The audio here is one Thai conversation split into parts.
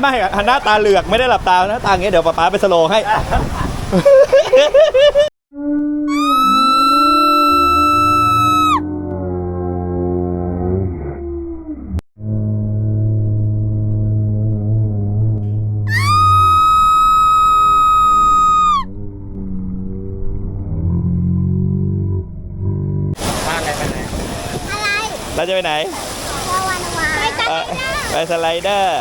ไม่หันหน้าตาเหลือกไม่ได้หลับตาหน้าตาอย่างเงี้ยเดี๋ยวป๊าป๊าไปสโลว์ให้ บ้านอะไรไปไหนอะไรเราจะไปไหนวาวานาวาไปจัเอ่อไปสไลเดอร์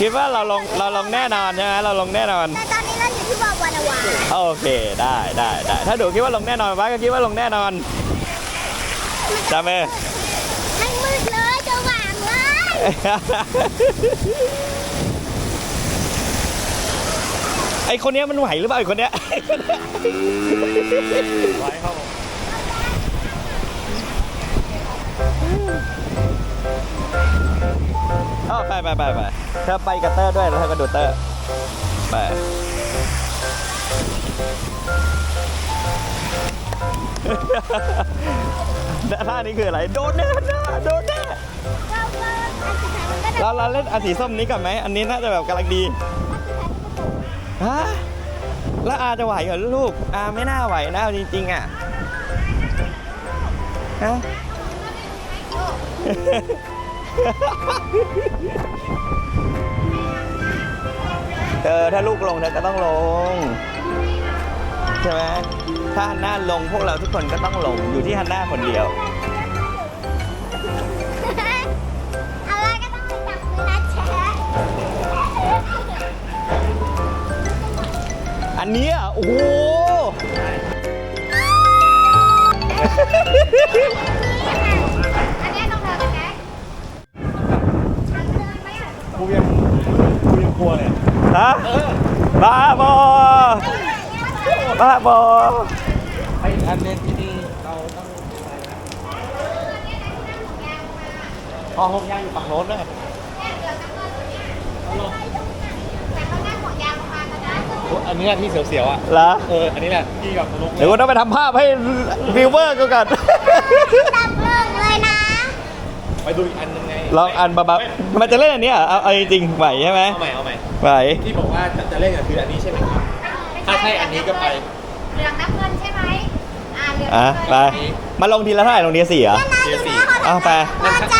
คิดว่าเราลงเราลงแน่นอนใช่ไหมเราลงแน่นอน แต่ตอนนี้เราอยู่ที่วาวานาวาโอเคได้ได้ได้ถ้าดูคิดว่าลงแน่นอนป้าก็คิดว่าลงแน่นอนจำไหมไม่มืดเลยจะหว่างเลยไอคนเนี้ยมันไหวหรือเปล่าไอคนเนี้ยไว้ครับผมอ๋อไปไปไปไป เธอไปกับเตอร์ด้วยแล้วเธอก็ดูเตอร์ไปท่านี้คืออะไร โดนแน่โดนแน่เราเราอันสุดท้ายเราเล่นอันสีส้มนี้ก่อนไหม อันนี้น่าจะแบบกำลังดีฮะแล้วอาจะไหวเหรอลูก อาไม่น่าไหวนะจริงๆอะฮะ เออถ้าลูกลงเธอก็ต้องลง ใช่ไหมถ้าฮันน่าลงพวกเราทุกคนก็ต้องลงอยู่ที่ฮันน่าคนเดียว อะไรก็ต้องไปจับมือนะแชร์อันเนี้ยโอ้โห องย่างอยู่ฝั่งโน้นด้วยอันนี้ที่เสียวๆอะเหรอเอออันนี้แหละที่กับลงเดี๋ยวกูต้องไปทำภาพให้วิวเวอร์กูก่อนจับเลิกเลยนะไปดูอีกอันหนึงไงลองอันบ้าๆมันจะเล่นอันเนี้ยเหรอเอาเอาจริงๆไหวใช่ไหมเอาใหม่เอาใหม่ไหวที่บอกว่าจะจะเล่นกันคืออันนี้ใช่ไหมครับ ถ้าใช่อันนี้ก็ไป เหลืองน้ำเงินใช่ไหมอ่าเหลืองอะน้ำไปเงินมาลงทีละเท่าไหร่ลงทีละสี่เหรอเกียร์สี่เอาไปมันจะคือผมย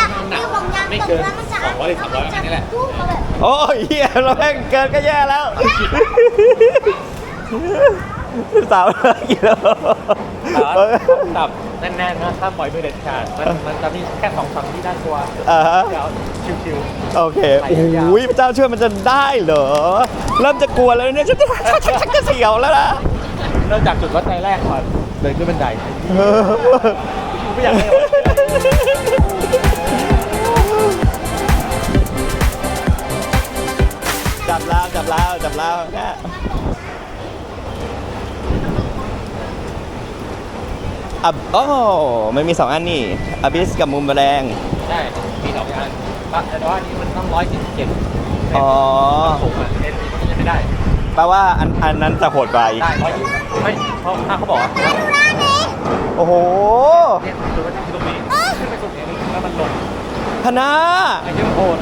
าง ไม่ตกเกินแล้วมันจะสองร้อยหรือสามร้อยอันนี้แหละพุ่งมาแบบโอ้ยเฮียเราแม่งเกินก็แย่แล้วสามร้อยกิโลตับแน่นๆนะถ้าปล่อยมือเด็ดขาดมันมันจะมีแค่สองฝั่งที่ด้านตัวอ่าฮะ เดี๋ยวชิวโอเคโอ้ยพระเจ้าช่วยมันจะได้เหรอ เริ่มจะกลัวแล้วเนี่ยฉันจะชักจะเสียวแล้วนะๆเริ่มจากจุดวัดใจแรกก่อนเดินขึ้นบันได ไม่อยากให้จั แล้วจับแล้วจับแล้วเนี่ยอับโอ้มันมีสองอันนี่อบิสกับมุมแมลงใช่มีสองอันแต่ว่าอันนี้มันต้องร้อยสี่สิบเจ็ดอ๋อสูงอะเอ็นมันจะไม่ได้แปลว่าอันอันนั้นจะโหดไปได้ร้อยยี่ไม่เพราะถ้าเขาบอกว่าดูด้านนี้โอ้โหเนี่ยคือว่าที่ตรงนี้ขึ้นไปสุดเนี่ยแล้วมันลงพนาไอ้ที่มันโหด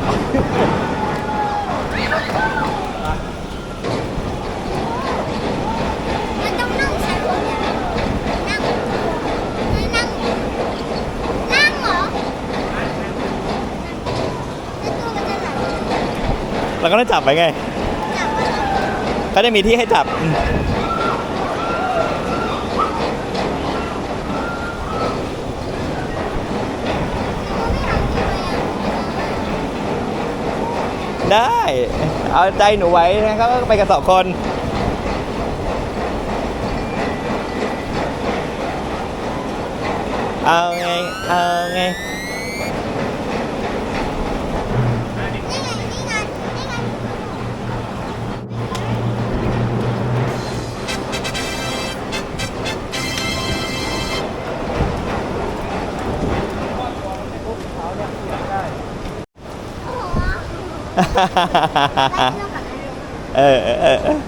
มันต้องนั่งใช้คนเนี่ยนั่งนั่งนั่งเหรอแล้วตัวมันจะไหล เราก็ต้องจับไปไงเหรอก็จะมีที่ให้จับได้ เอาใจหนูไว้นะครับก็ไปกันสองคน เอาไง เอาไง เออเออเออ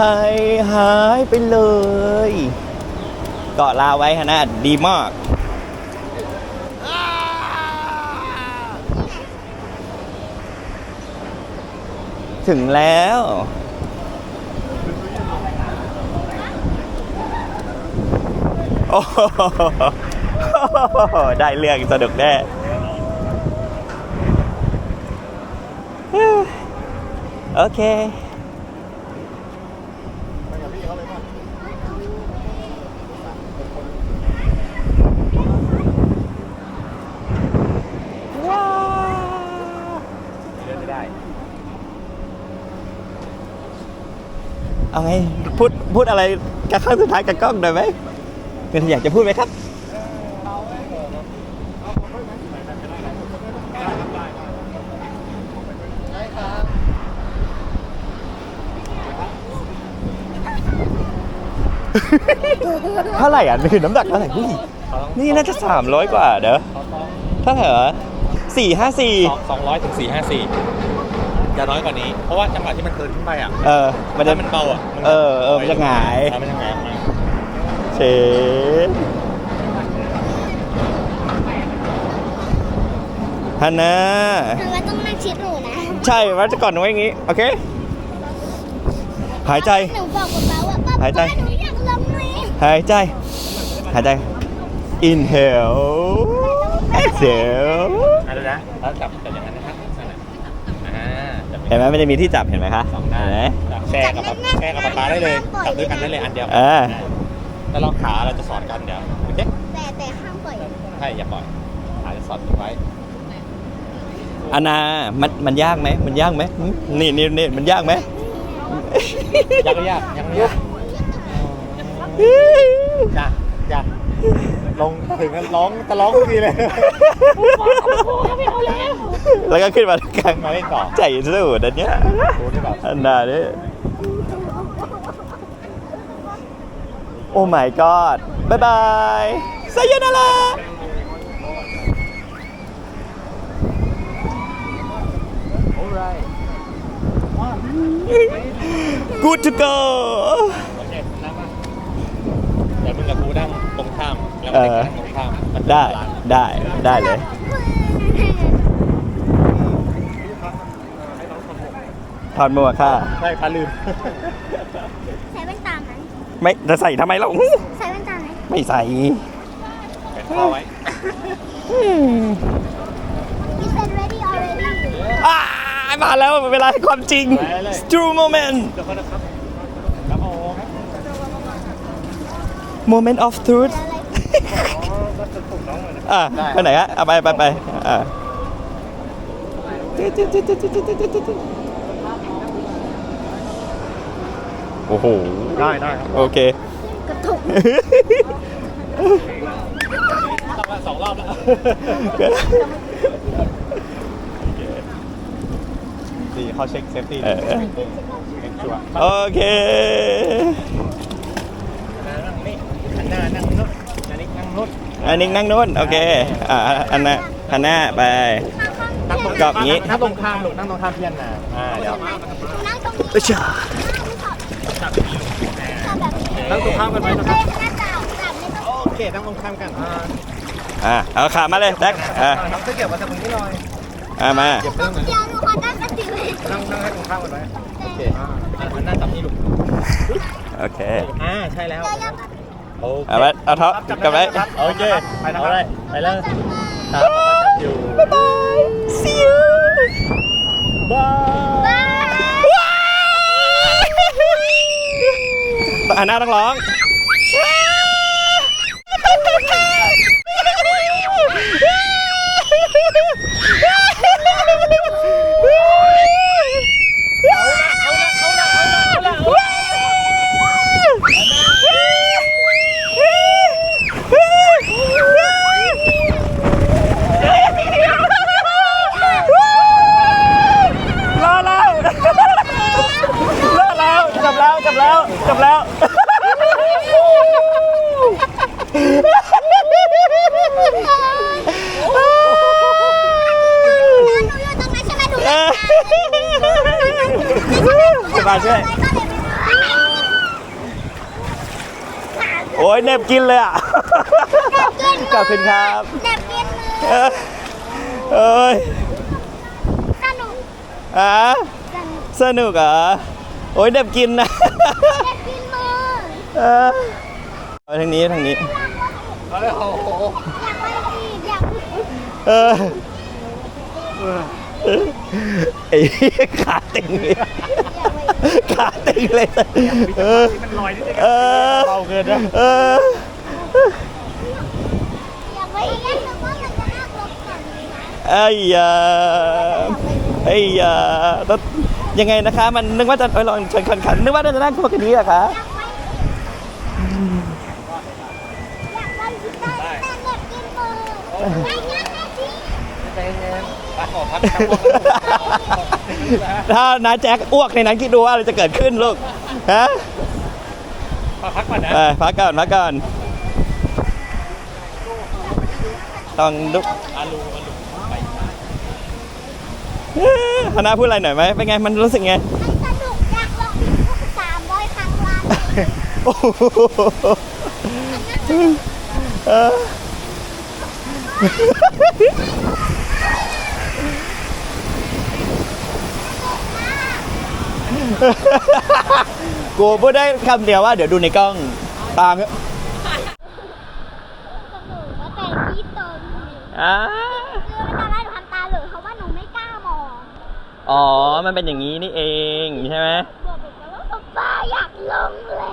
หายหายไปเลย เกาะลาไว้ฮะนะดีมาก ถึงแล้ว โอ้โหได้เรื่องสนุกแน่โอเค ว้าว เดินไม่ได้ เอาไงพูดพูดอะไรกับข้างสุดท้ายกับกล้องหน่อยไหมเป็นอยากจะพูดไหมครับเท่าไหร่อะคือน้ำหนักเท่าไหร่อุ้ยนี่น่าจะสามร้อยกว่าเด้อเท่าไหร่เหรอสี่ห้าสี่สองร้อยถึงสี่ห้าสี่ อย่าน้อยกว่านี้ เพราะว่าจังหวะที่มันเกินขึ้นไปอะเออ มันจะ ถ้ามันเบาอะเออเออมันจะหงาย เออมันจะหงายออกมาเชฟฮันน่าทำไมต้องนั่งชิดหนูนะใช่ว่าจะก่อนไว้อย่างงี้ โอเค หายใจ หนูบอกกับป้าว่าป้าหายใจ ป้าหนูอยากลงเลยหายใจ หายใจ inhale exhale อะดูนะแล้วจับจับอย่างนั้นนะครับนั่นแหละอ่าจับ เห็นไหมมันจะมีที่จับเห็นไหมคะสองด้าเห็นไหมนจับแช่กับปลาแช่กับปลาปลาได้เลยจับด้วยกันได้เลยอันเดียวอ่าแล้วลองขาเราจะสอดกันเดี๋ยวโอเคแต่แต่ห้ามปล่อยใช่อย่าปล่อยขาจะสอดไว้อานามันมันยากไหมมันยากไหมหึนี่นี่นี่มันยากไหม ยากก็ยากยังไม่ยากยากยาก ลงถึงกันร้องจะร้องทุกทีเลยแล้วก็ขึ้นมาตรงกลางมาเล่นต่อ ใจสู้นะเนี่ยโอ้ที่แบบอันนาเนี่ยโอ้ my god บายบายสายนารา good to go โอเคนั่งมาเดี๋ยวมึงกับกูนั่งตรงข้ามแล้ว เอมึงอนั่งตรงข้ามมันจะได้บาลานซ์ได้ได้เลยถอดหมวกค่ะ ใช่พาลืม ใส่แว่นตาไหมไม่จะใส่ทำไมเราใส่แว่นตาไหมไม่ใส่แขวนคอไว้ You said ready already อ่ามาแล้วเวลาให้ความจริง true moment เดี๋ยวก่อนนะครับครับผม moment of truth อะไปไหนฮะเอาไปไปไปอะโอ้โห ได้ได้ครับโอเค กระตุกรอบละสองรอบแล้วดีเขาเช็คเซฟตี้เออเช็คชัวร์โอเค นั่งนี่หันหน้านั่งนู้นอันนี้นั่งนู้น อันนี้นั่งนู้นโอเคอะอันน่ะอันหน้าไปนั่งตรงกรอบอย่างงี้ นั่งตรงข้ามลูกนั่งตรงข้ามพี่ยันนาอ่าเดี๋ยวนั่งตรงนี้อึ๊ยจ้ะจับแบบนี้นั่งตรงข้ามกันไหมจับนะคเลรับยนะจับจับไม่ต้องโอเคนั่งตรงข้ามกันอ่าอะเอาขามาเลยแจ็คอะน้องจะเก็บมาจากตรงนี้หน่อยอะมาเก็บต้เรื่อองงหน่อยเดียวหนูขอตั้งสติไว้นั่งนั่งให้ตรงข้ามกันไว้โอเคอ่าหันหน้าจับนี่ลูกโอเคอ่าใช่แล้ว เดี๋ยวยังโอเคเอาไว้เอาเท้ากันไว้โอเคไปนะครับไปเลยครับจับอยู่บ๊ายบาย see you บายอันหน้าต้องร้อง รอแล้วรอแล้วจับแล้วจับ แล้วจับแล้วหนูอยู่ตรงนั้นใช่ไหมหนูจะมาช่วยโอ้ยเน็บกินเลยอะขอบคุณครับเด็บกินมือเอ้ยเอ้ยสนุกอะสนุกสนุกเหรอโอ้ยเน็บกินนะเด็บกินมือ เออเอาทางนี้ทางนี้ เอาเลยโอ้โหอยากไปอีกอยากเออไอ้เหี้ยขาตึงเลยขาตึงเลยเออที่มันลอยนิดนึงเออเบาเกินนะเอออยากไปอีกอยากรู้ว่ามันจะน่ากลัวขนาดนี้ไหมไอ้ยาไอ้ยาแล้วยังไงนะคะ มันนึกว่าจะเอ้ยลองชนคันขันนึกว่าจะนั่งพวกนี้เหรอคะ ถ้าน้าแจ็คอ้วกในนั้นคิดดูว่าอะไรจะเกิดขึ้นลูก ฮะขอพักก่อนนะไปพักก่อนพักก่อน ต้องดุอาลูอาลูไปคณะพูดอะไรหน่อยไหมเป็นไง มันรู้สึกไงมันสนุกอยากลองอีกสามร้อยครั้งล้านโอ้โหเออ กูพูดได้คำเดียวว่าเดี๋ยวดูในกล้องตามสนุกว่าแต่ที่ตนอ่าคือเวลาหนูทำตาเหลือกเพราะว่าหนูไม่กล้ามองอ๋อ มันเป็นอย่างนี้นี่เองใช่ไหมบอกแบบว่าป๊าป๊าอยากลงเลย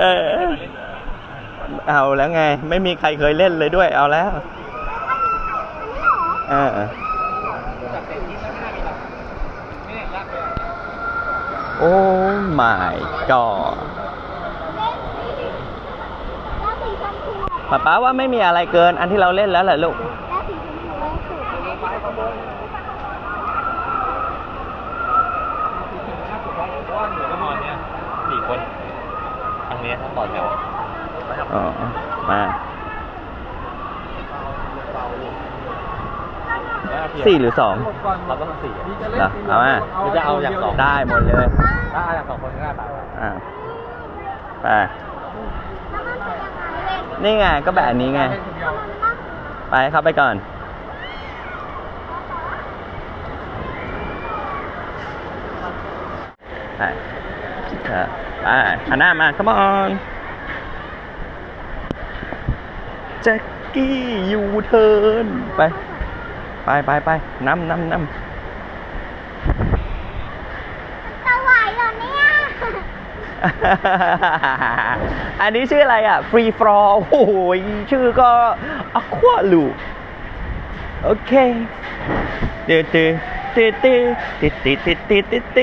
เออ เอาแล้วไง ไม่มีใครเคยเล่นเลยด้วย เอาแล้วอันนี้เหรอเออจากเด็กที่ข้างหน้ามีหลักไม่ได้รักเลยโอ้ my god แล้วสีชมพูอะป๊าป๊าว่าไม่มีอะไรเกิน อันที่เราเล่นแล้วแหละลูก แล้วสีชมพูเลยสุด ไปขบวนน่าสุดเพราะว่าหนูก็นอนเนี่ยสี่คนทางนี้ทั้ง ต่อแถวอ๋อ มาสี่หรือสองเราต้องสี่เหรอเอามาหรือจะเอาอย่างสองได้หมดเลยถ้าเอาอย่างสองคนก็ได้ไปอ่าไปแล้วมันเป็นยังไงเล่นนี่ไงก็แบบนี้ไง ไปเข้าไปก่อน ไปเอ อไปหันหน้ามา come on แจ็คกี้ยูเทิร์นไป ไปไปไปน้ำน้ำน้จะไหวเหรอเนี่ยำ อันนี้ชื่ออะไรอะ ฟรีฟรอโอ้โหชื่อก็อควาลูโอเคเตเตเตเตเตเตเตเตเตเต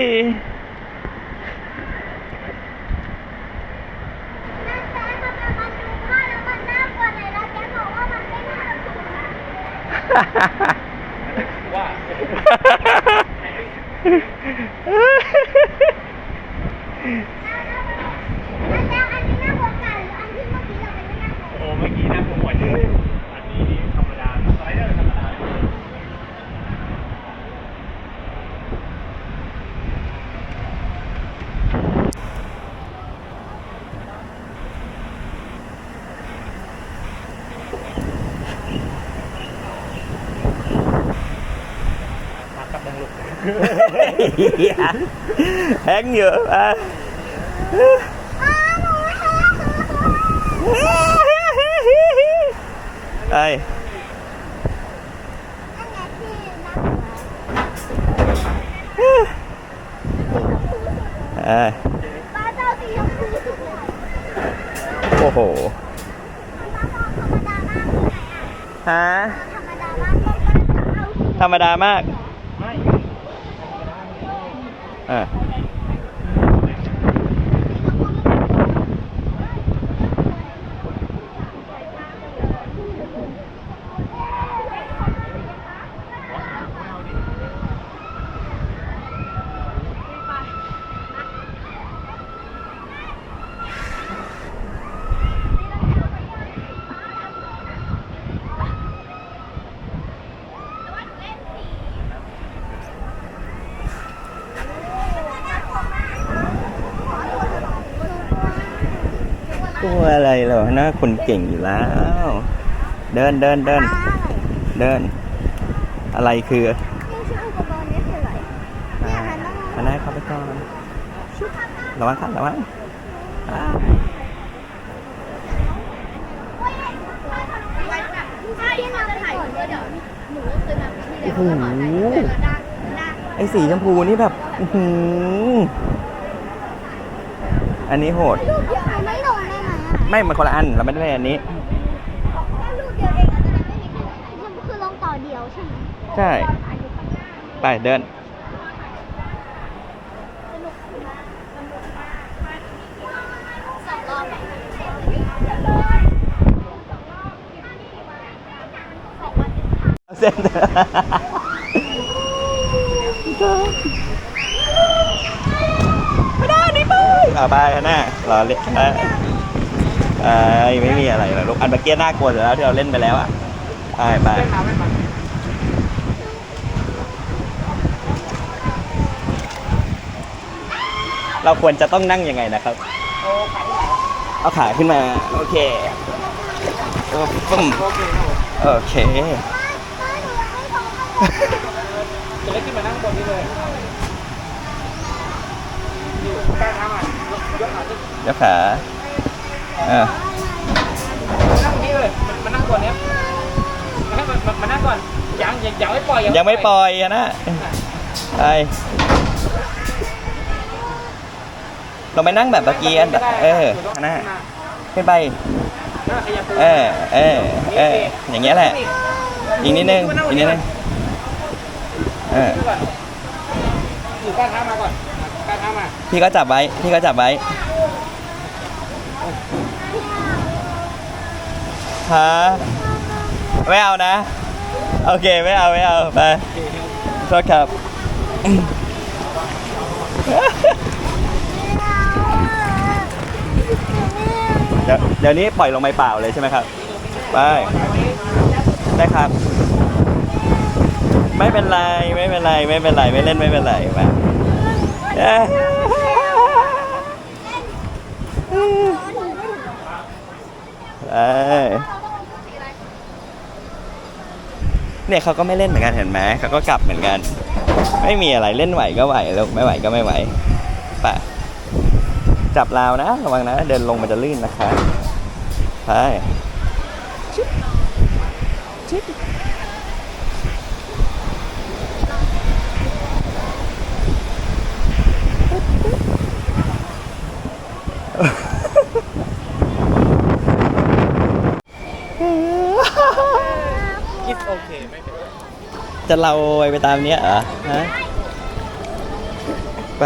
มันน่ากลัวไหนแล้วแกบอกว่ามันไม่น่ากลัว ว่า แล้วอันนี้น่ากลัวกันหรืออันที่เมื่อกี้เราไปเล่นน่าก ลัวโอ้เมื่อกี้นะผมหัวเย แฮงเยู่อะไอ้เออโอ้โหฮะธรรมดามาก ยวนะคนเก่งอยู่แล้ว เดินเดินเดินเดิน อะไรคืออันนั้นเข้าไปก่อนระวังขัดระวังโอ้โหไอสีชมพูนี่แบบอันนี้โหด ไม่ลงได้ไหมอะไม่มันคนละอันเราไม่ได้เล่นอันนี้แค่รูปเดียวเองแล้วจะได้ไม่มีใครคือลงต่อเดียวใช่ไหมใช่ ไปเดิน สองรอบเส้นไม่ได้นี่ไปอ่าไปข้างหน้ารอเล่นนะ ไอ้ไม่มีอะไรหรอกลูกอันเมื่อกี้น่ากลัวอยู่แล้วที่เราเล่นไปแล้วอะไปไปเราควรจะต้องนั่งยังไงนะครับเอาขาขึ้นมา โอเคเออปึ้มโอเคจะเล็กขึ้นมานั่งบนนี้เลยอยู่ใต้เท้าอะยกขา เออนั่งตรงนี้เลยมันมันนั่งบนเนี้ยให้มันมันมันนั่งก่อนยังยังยังไม่ปล่อยยังไม่ปล่อยอะนะไปเราไปนั่งแบบเมื่อกี้อันเออนะขึ้นไปขยับตัวเออเออเอออย่างเงี้ยแหละอีกนิดนึงอีกนิดนึงเอออยู่ใต้เท้ามาก่อนใต้เท้ามาพี่ก็จับไว้พี่ก็จับไว้ ฮะไม่เอานะ โอเคไม่เอาไม่เอาไปโทษครับเดี๋ยวเดี๋ยวนี้ปล่อยลงไปเปล่าเลยใช่ไหมครับ ไป ได้ครับ ไม่เป็นไรไม่เป็นไรไม่เป็นไรไม่เล่นไม่เป็นไรมาเอ้ย เนี่ยเขาก็ไม่เล่นเหมือนกันเห็นไหมเขาก็กลับเหมือนกัน ไม่มีอะไรเล่นไหวก็ไหวแล้วไม่ไหวก็ไม่ไหวไป่ะจับราวนะระวังนะ เดินลงมันจะลื่นนะคะไปชิบชิบคิดโอเคไม่เป็นไร จะเราไปตามเนี้ยเหรอฮะไป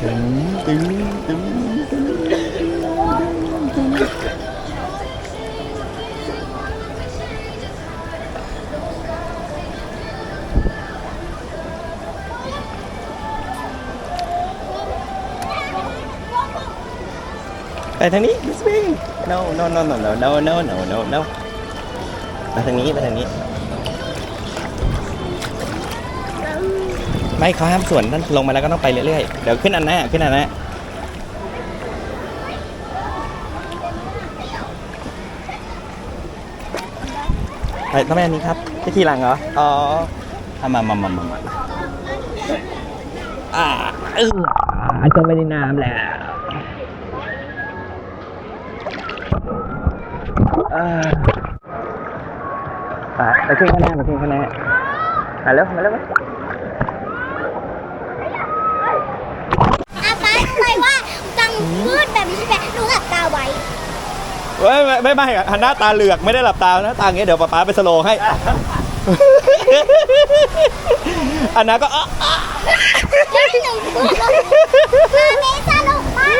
ตึงตึงตึงตึงไปทางนี้ this way no no no no no no no no no no มาทางนี้มาทางนี้ ไม่เขาห้ามสวนนั่นลงมาแล้วก็ต้องไปเรื่อยๆ เดี๋ยวขึ้นอันหน้าขึ้นอันหน้าไปต้องไปอันนี้ครับจะขี่หลังเหรอ อ๋อทำมามามามามาอ่าเออจมไปในน้ำแล้วอ่า ไปไปขึ้นข้างหน้าไปขึ้นข้างหน้ามาเร็วมาเร็วอาป้าทำไมว่าจังมืดแบบนี้ใช่ไหมหนูหลับตาไว้เว้ยไม่ไม่ไม่หันหน้าตาเหลือกไม่ได้หลับตาหน้าตาอย่างเงี้ยเดี๋ยวป๊าป๊าไปสโลว์ให้ อันนั้นก็อ๊ะอ๊ะเฮ้ยหนูมืดแล้วมาเมสนุกมา